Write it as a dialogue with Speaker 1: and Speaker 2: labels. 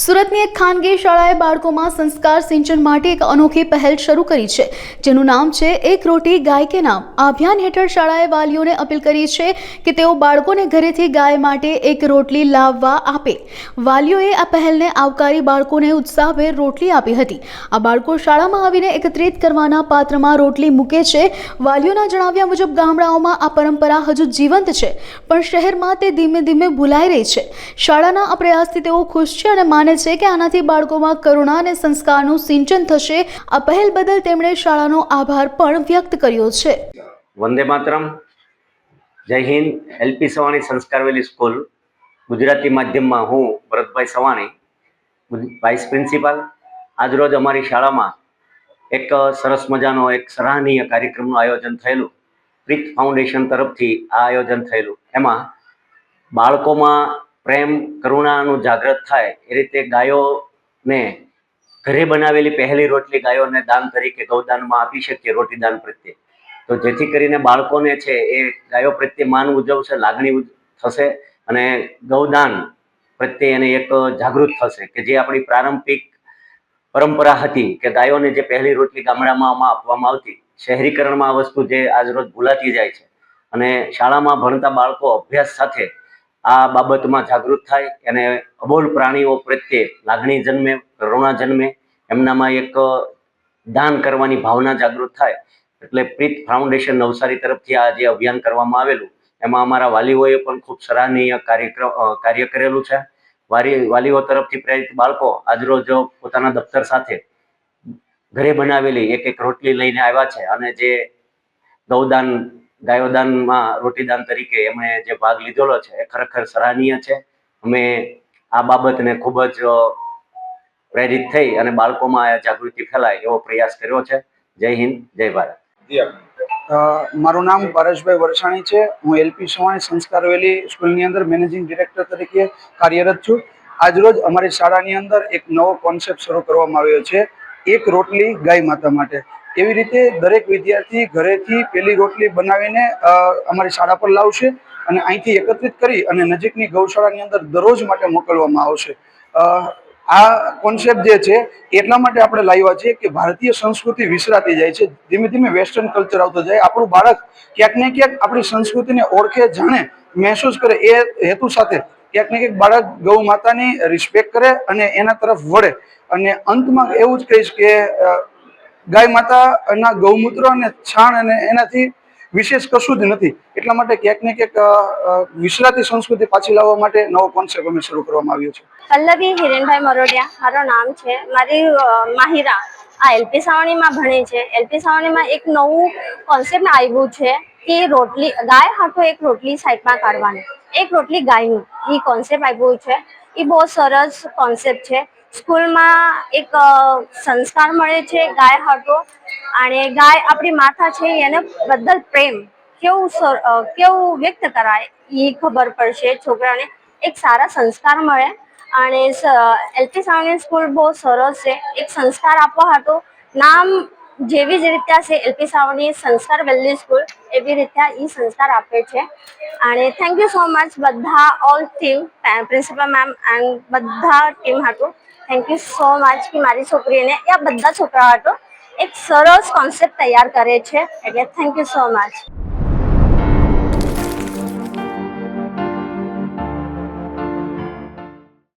Speaker 1: સુરતની એક ખાનગી શાળાએ બાળકોમાં સંસ્કાર સિંચન માટે એક અનોખી પહેલ શરૂ કરી છે, જેનું નામ છે એક રોટી ગાય કે નામ. આ અભિયાન હેઠળ શાળાએ વાલીઓને અપીલ કરી છે કે તેઓ બાળકોને ઘરેથી ગાય માટે એક રોટલી લાવવા આપે. વાલીઓએ આ પહેલને આવકારી બાળકોને ઉત્સાહભેર રોટલી આપી હતી. આ બાળકો શાળામાં આવીને એકત્રિત કરવાના પાત્રમાં રોટલી મૂકે છે. વાલીઓના જણાવ્યા મુજબ, ગામડાઓમાં આ પરંપરા હજુ જીવંત છે, પણ શહેરમાં તે ધીમે ધીમે ભૂલાઈ રહી છે. શાળાના આ પ્રયાસથી તેઓ ખુશ છે અને માને છે કે આનાથી બાળકોમાં કરુણા અને સંસ્કારનું સિંચન થશે. આ પહેલ બદલ તેમણે શાળાનો આભાર પણ વ્યક્ત કર્યો છે.
Speaker 2: વંદે માતરમ. જય Hind. LP Savani Sanskar Valley school. Gujarati માધ્યમમાં હું ભરતભાઈ સવાણી વાઇસ પ્રિન્સિપાલ આજરોજ અમારી શાળામાં એક સરસ મજાનો એક સરાહનીય કાર્યક્રમનું આયોજન થયેલું. પ્રીત ફાઉન્ડેશન તરફથી આ આયોજન થયેલું. એમાં બાળકોમાં પ્રેમ, કરુણાનું જાગૃત થાય, એ રીતે ગાયોને ઘરે બનાવેલી પહેલી રોટલી ગાયોને દાન તરીકે ગૌદાનમાં આપી શકીએ રોટી દાન પ્રત્યે. તો જેથી કરીને બાળકોને છે એ ગાયો પ્રત્યે માન ઉજવશે, લાગણી થશે અને ગૌદાન પ્રત્યે એને એક જાગૃત થશે કે જે આપણી પ્રારંભિક પરંપરા હતી કે ગાયોને જે પહેલી રોટલી ગામડામાં આપવામાં આવતી, શહેરીકરણમાં આ વસ્તુ જે આજરોજ ભૂલાતી જાય છે. અને શાળામાં ભણતા બાળકો અભ્યાસ સાથે આ બાબતમાં જાગૃત થાય અને અબોલ પ્રાણીઓ પ્રત્યે લાગણી જન્મે, કરુણા જન્મે, એમનામાં એક દાન કરવાની ભાવના જાગૃત થાય. એટલે પ્રીત ફાઉન્ડેશન નવસારી તરફથી આ જે અભિયાન કરવામાં આવેલું, એમાં અમારા વાલીઓએ પણ ખૂબ સરાહનીય કાર્યક્રમ કાર્ય કરેલું છે. વાલી વાલીઓ તરફથી પ્રેરિત બાળકો આજરોજ પોતાના દફતર સાથે ઘરે બનાવેલી એક એક રોટલી લઈને આવ્યા છે અને જે ગૌદાન ગાયોદાનમાં રોટીદાન તરીકે એમણે જે ભાગ લીધેલો છે એ ખરેખર સરાહનીય છે. અમે આ બાબતને ખૂબ જ પ્રેરિત થઈ અને બાળકોમાં આ જાગૃતિ ફેલાય એવો પ્રયાસ કર્યો છે. જય હિન્દ જય ભારત.
Speaker 3: મારું નામ પરેશભાઈ વરસાણી છે. હું એલપી સવાણી સંસ્કાર વેલી સ્કૂલની અંદર મેનેજિંગ ડિરેક્ટર તરીકે કાર્યરત છું. આજરોજ અમારી શાળાની અંદર એક નવો કોન્સેપ્ટ શરૂ કરવામાં આવ્યો છે. એક રોટલી ગાય માતા માટે. એવી રીતે દરેક વિદ્યાર્થી ઘરેથી પેલી રોટલી બનાવીને અમારી શાળા પર લાવશે અને અહીંથી એકત્રિત કરી અને નજીકની ગૌશાળાની અંદર દરરોજ માટે મોકલવામાં આવશે. આ કોન્સેપ્ટ જે છે, એટલા માટે આપણે લાવ્યા છીએ કે ભારતીય સંસ્કૃતિ વિસરાતી જાય છે. ધીમે ધીમે વેસ્ટર્ન કલ્ચર આવતો જાય. આપણું બાળક ક્યાંક ને ક્યાંક આપણી સંસ્કૃતિને ઓળખે, જાણે, મહેસૂસ કરે. એ હેતુ સાથે ક્યાંક ને ક્યાંક બાળક ગૌ માતાની રિસ્પેક્ટ કરે અને એના તરફ વળે. અને અંતમાં એવું જ કહીશ કે ગાય માતાના ગૌમૂત્ર અને છાણ અને એનાથી વિશેષ કશું જ નથી. એટલા માટે ક્યાંક ને ક્યાંક અ, સંસ્કૃતિ પાછી લાવવા માટે નવો કોન્સેપ્ટ અમે શરૂ કરવામાં આવ્યો છે.
Speaker 4: પલ્લવી હિરેનભાઈ મરોડિયા મારું નામ છે. મારી માહિરા આ એલપી સાવણીમાં ભણે છે. એલપી સાવણીમાં એક નવું કોન્સેપ્ટ આવ્યું છે કે રોટલી ગાય હાથો એક રોટલી સાઈડમાં કાઢવાની. એક રોટલી ગાયનું એ કોન્સેપ્ટ આવ્યું છે. એ બહુ સરસ કોન્સેપ્ટ છે. સ્કૂલમાં એક સંસ્કાર મળે છે, ગાય હાટો. અને ગાય આપણી માતા છે, એને બદલ પ્રેમ. કેવું કેવું વ્યક્ત કરાય એ ખબર પડશે છોકરાને. એક સારા સંસ્કાર મળે. અને એલપી સાવની સ્કૂલ બહુ સરસ છે. એક સંસ્કાર આપવા હતો નામ જેવી જ રીતે છે, એલપી સાવની સંસ્કાર વેલ્લી સ્કૂલ એવી રીતે એ સંસ્કાર આપે છે. અને થેન્ક યુ સો મચ બધા all team principal ma'am and બધા ટીમ હતું. થેન્ક યુ સો મચ કે મારી છોકરીને, એ બધા છોકરા હતો. એક સરસ કોન્સેપ્ટ તૈયાર કરે છે. એટલે થેન્ક યુ સો મચ